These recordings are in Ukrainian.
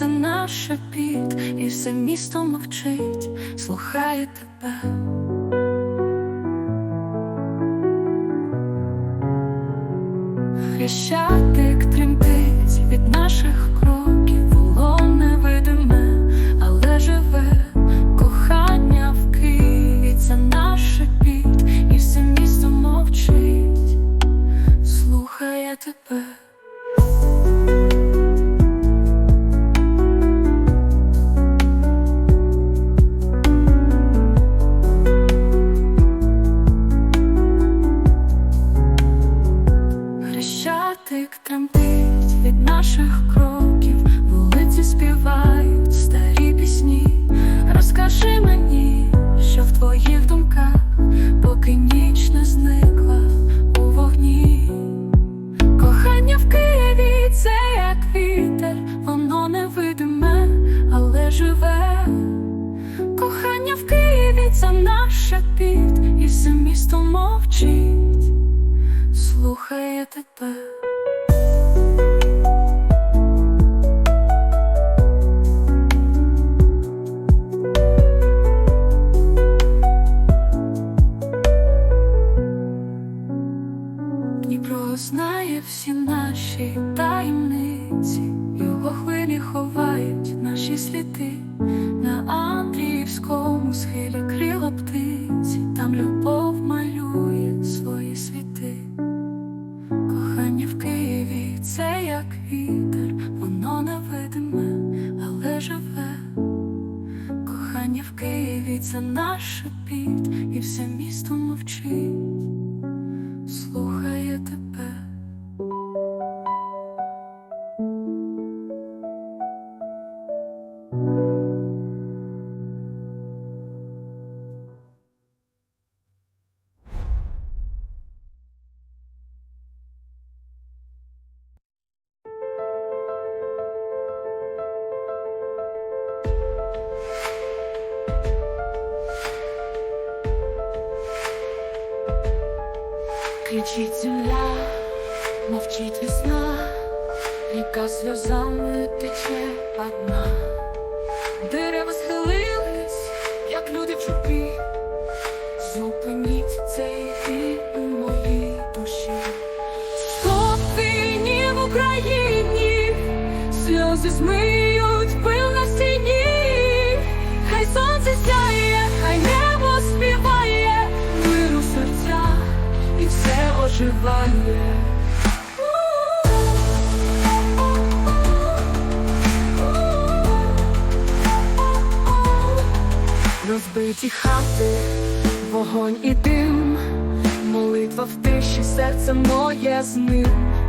це наш піт, і все місто мовчить, слухає тебе. Це наш піт, і за містом мовчить слухає тебе. Україні, сльози змиють пил на стіні. Хай сонце сяє, хай небо співає, миру серця і все оживає. Розбиті хати, вогонь і дим, молитва в тиші, серце моє з ним.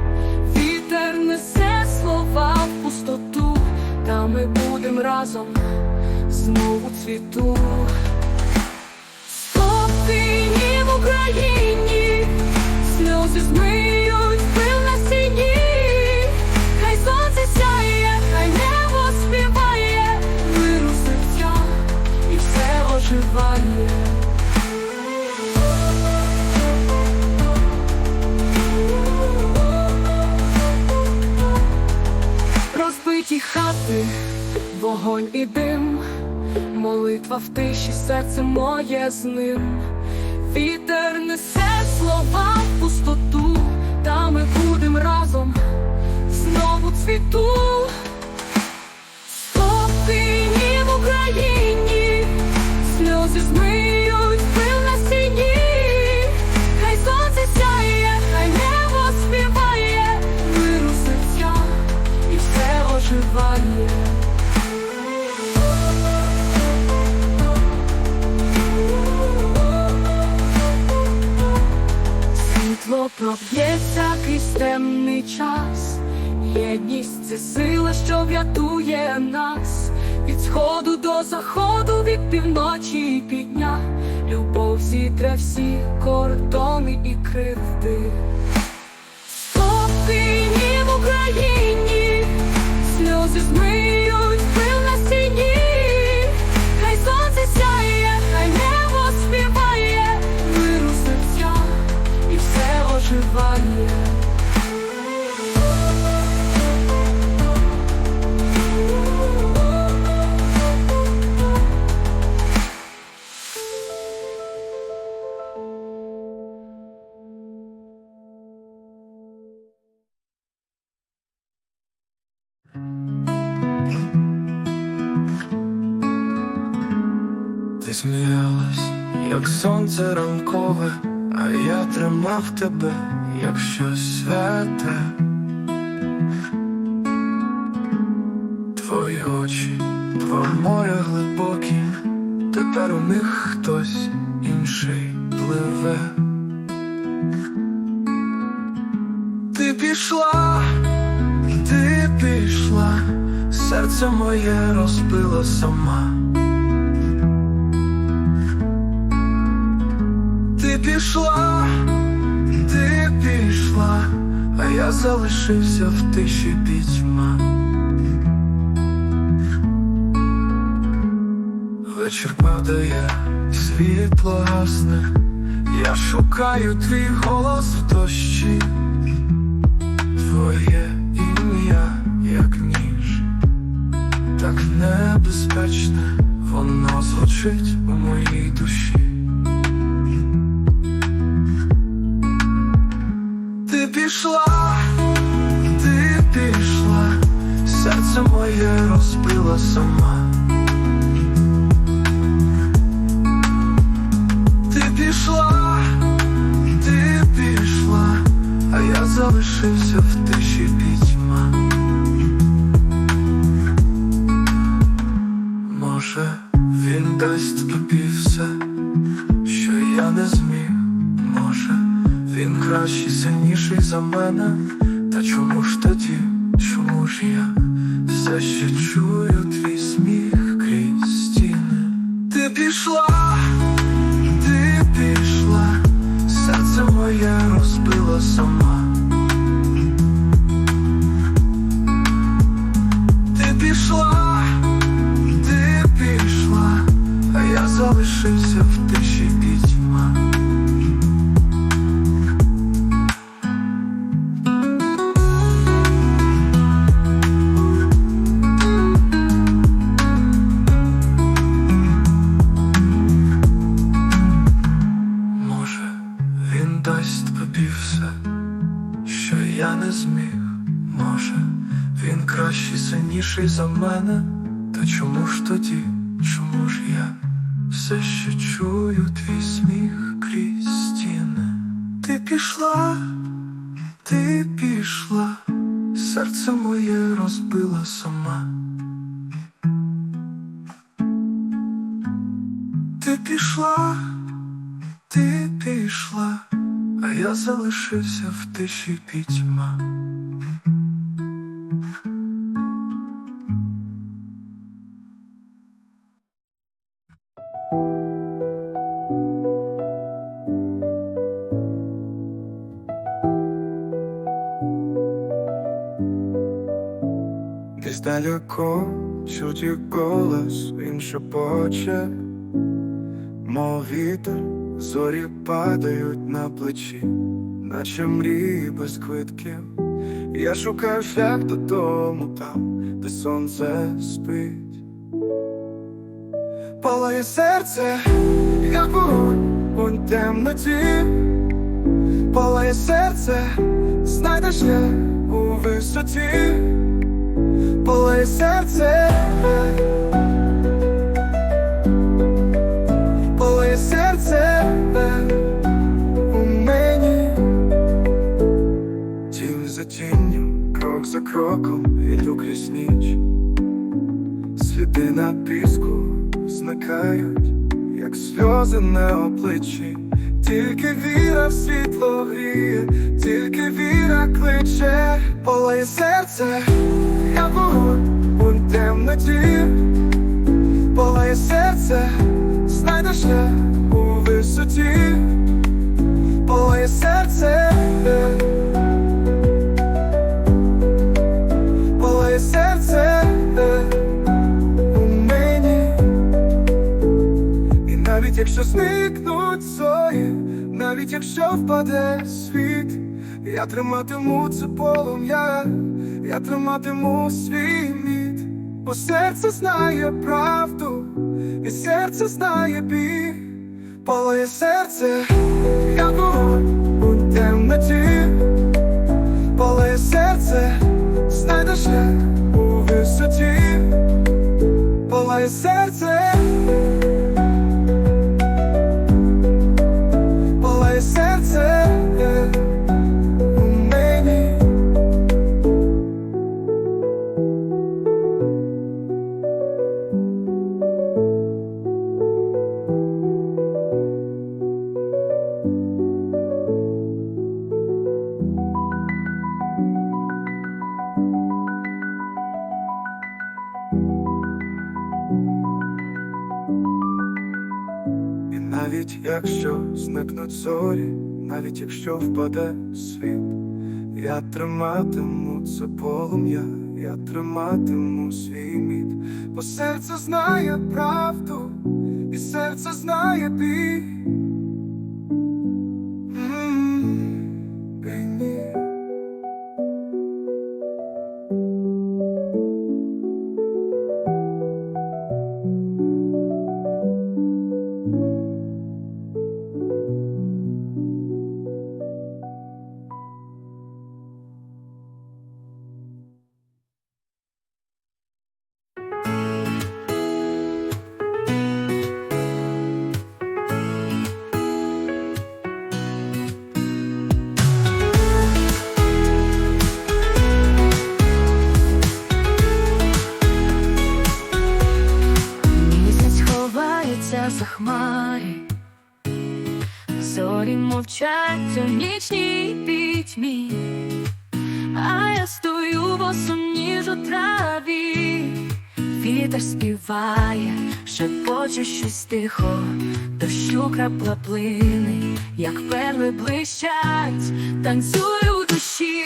Слова пустоту, та ми будем разом знову цвіту. Спокійні в Україні, сльози змиють молитва в тиші, серце моє з ним. Вітер несе слова в пустоту, та ми будем разом знову цвіту. Спокій в Україні, сльози змиють Проб'ється крізь темний час. Єдність це сила, що врятує нас від сходу до заходу, від півночі і півдня. Любов зітре всі кордони і кривди. Спокійні в Україні, сльози змиють Het is nu alles, je zon ze ronkoven. А я тримав тебе, як щось святе. Твої очі, два моря глибокі, тепер у них хтось інший пливе. Ти пішла, ти пішла, серце моє розбила сама. Пішла, ти пішла, а я залишився в тиші пітьма. Вечір падає, світло гасне, я шукаю твій голос в дощі, твоє ім'я, як ніж, так небезпечне, воно звучить у моїй душі. Пішла, ти пішла, серце моє розбила сама. Ти пішла, ти пішла, а я залишився в тиші пітьма. Може, він дасть тобі кращий, сильніший за мене. Та чому ж тоді, чому ж я все ще чую я не зміг. Може, він кращий, сильніший за мене. Та чому ж тоді, чому ж я все ще чую твій сміх крізь стіни? Ти пішла, ти пішла, серце моє розбила сама. Ти пішла. Ти пішла, а я залишився в тиші пітьма. Десь далеко чуті голос, він шепоче, мов вітер, зорі падають на плечі, наче мрії без квитків. Я шукаю шлях додому там, де сонце спить. Палає серце, як вогонь у темноті, палає серце, знайде шлях у висоті, палає серце. Кроком іду крізь ніч. Сліди на піску зникають, як сльози на обличчі. Тільки віра в світло гріє, тільки віра кличе, палає серце, як вогонь у темноті Палає серце, знайде шлях у висоті, палає серце, навіть якщо впаде світ, я триматиму це полум'я, я триматиму свій міт, бо серце знає правду, і серце знає біль, палає серце, як у темноті, палає серце, знайде шлях у висоті, палає серце. Навіть якщо зникнуть зорі, навіть якщо впаде світ, я триматиму це полум'я, я триматиму свій мід, бо серце знає правду, і серце знає бій. Мовчать нічній пітьмі, а я стою босоніж у траві, вітер співає, шепоче щось тихо, дощу крапла плини, як перли блищать, танцюю душі,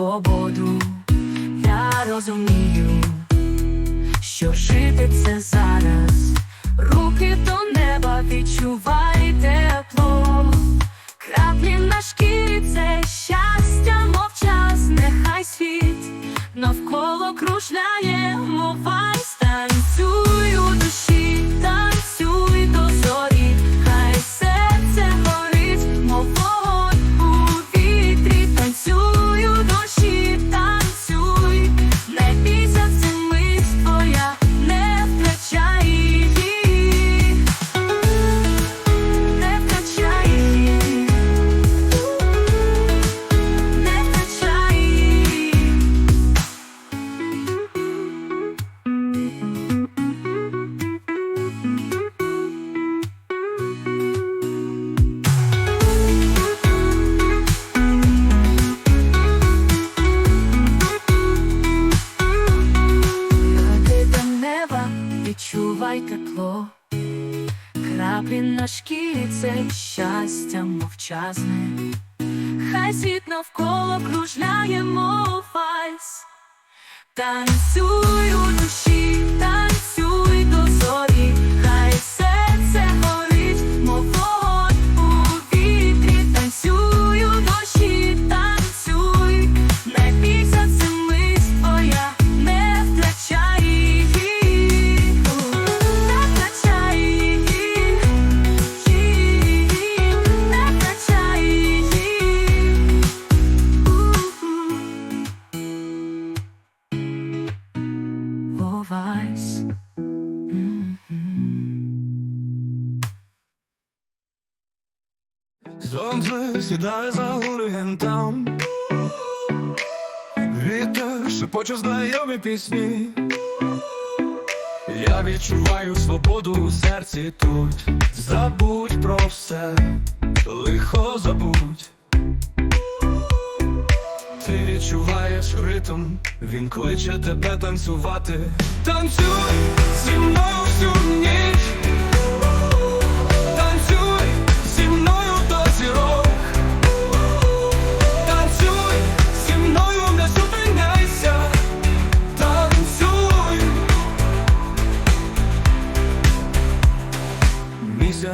свободу. Я розумію, сідає за горизонтом Вітер шепоче знайомі пісні. Я відчуваю свободу у серці тут. Забудь про все, лихо забудь. Ти відчуваєш ритм, він кличе тебе танцювати. Танцюй зі мною всю ніч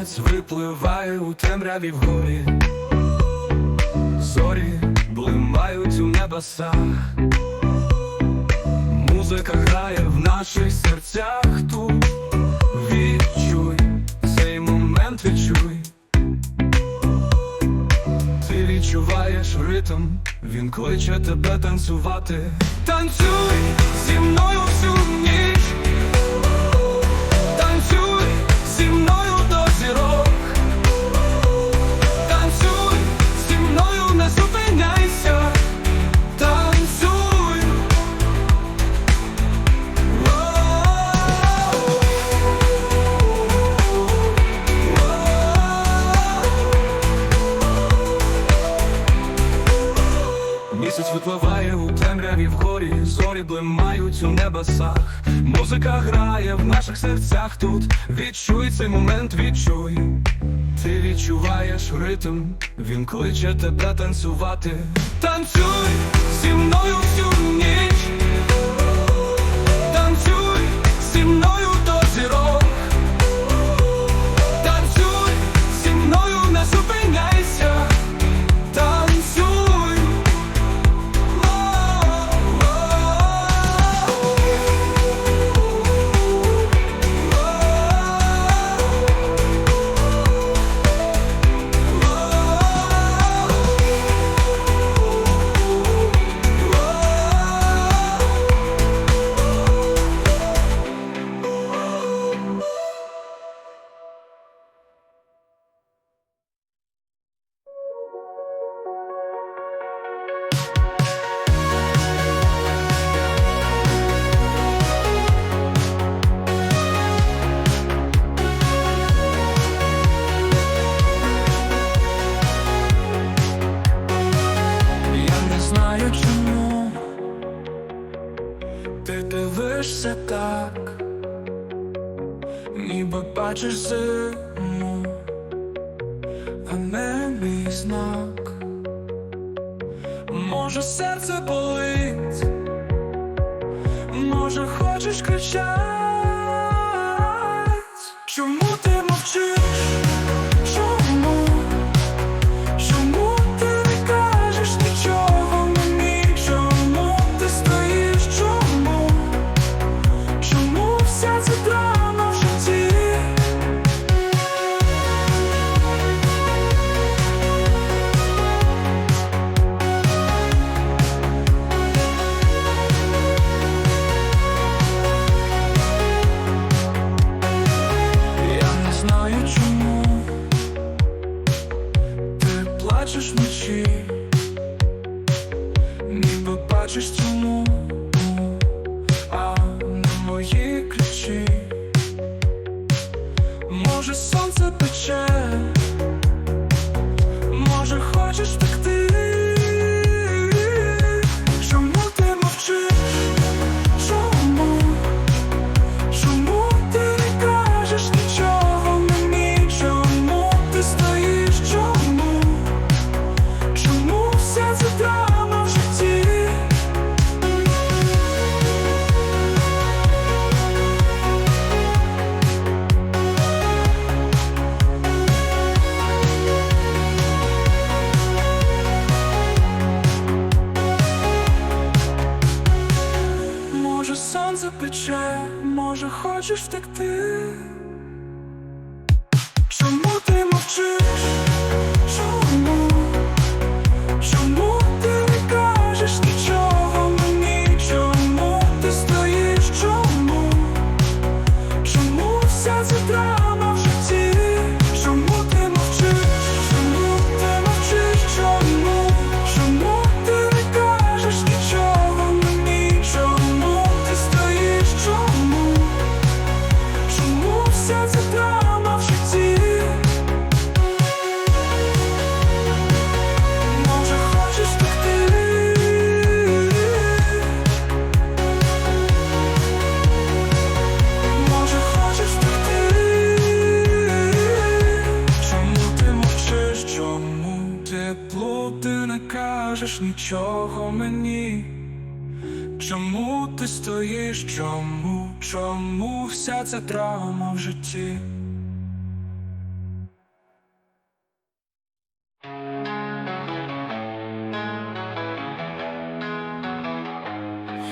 Місяць випливає у темряві вгорі. Зорі блимають у небесах. Музика грає в наших серцях тут. Відчуй цей момент відчуй. Ти відчуваєш ритм, він кличе тебе танцювати. Танцюй зі мною всю зорі блимають у небесах, музика грає в наших серцях тут. Відчуй цей момент, відчуй, ти відчуваєш ритм, він кличе тебе танцювати. Танцюй зі мною всю ніч. je sais.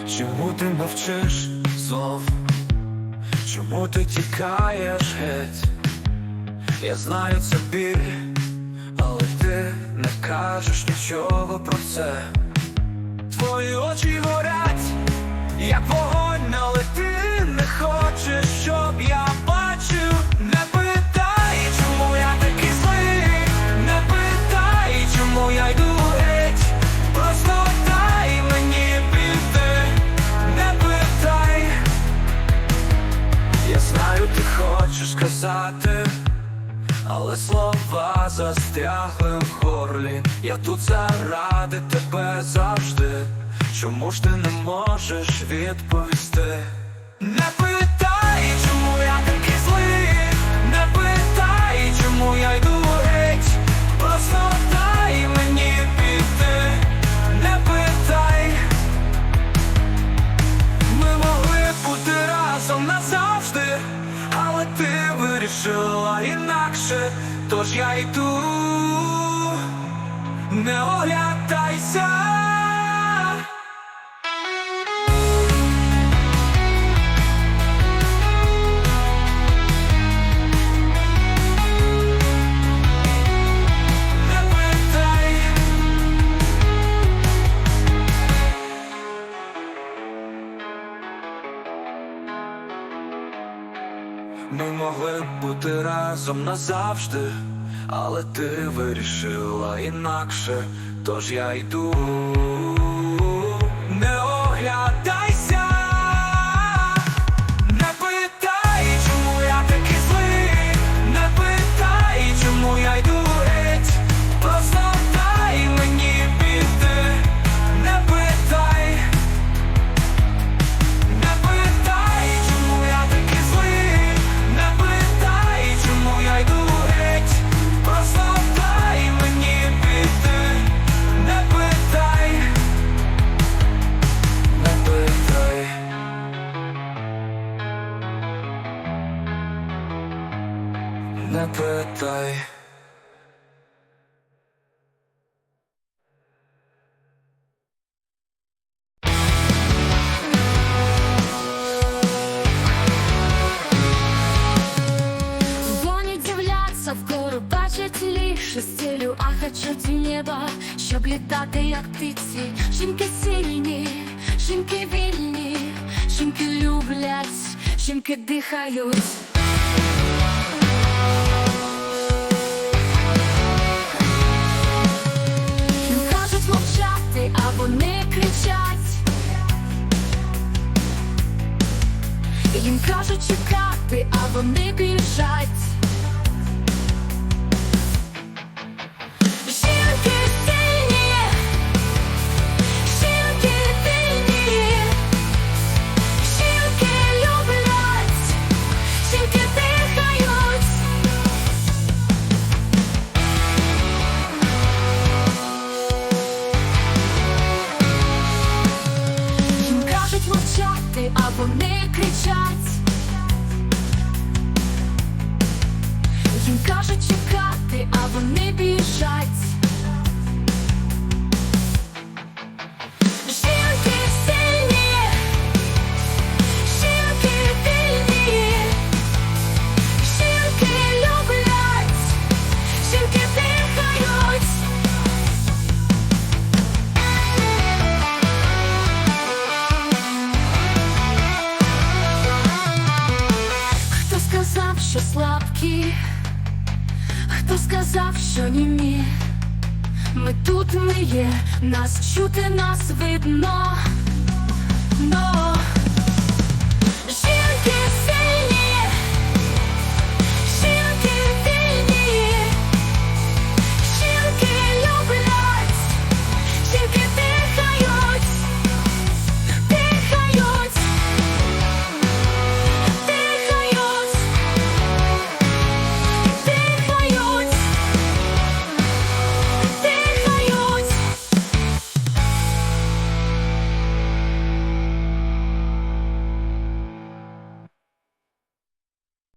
Чому ти мовчиш знов? Чому ти тікаєш геть? Я знаю це біль, але ти не кажеш нічого про це. Твої очі горять, як вогонь, але ти не хочеш, щоб я бачив. сказати, але слова застрягли в горлі. Я тут заради тебе завжди. Чому ж ти не можеш відповісти? Не йду, не оглядайся. Ми могли б бути разом назавжди але ти вирішила інакше, тож я йду. щоб літати, як птиці, жінки сильні, жінки вільні, жінки люблять, жінки дихають. Їм кажуть мовчати, а вони кричать. Їм кажуть чекати, а вони біжать. ті, хто сказав, що німі. Ми тут ми є, нас чути, нас видно. Но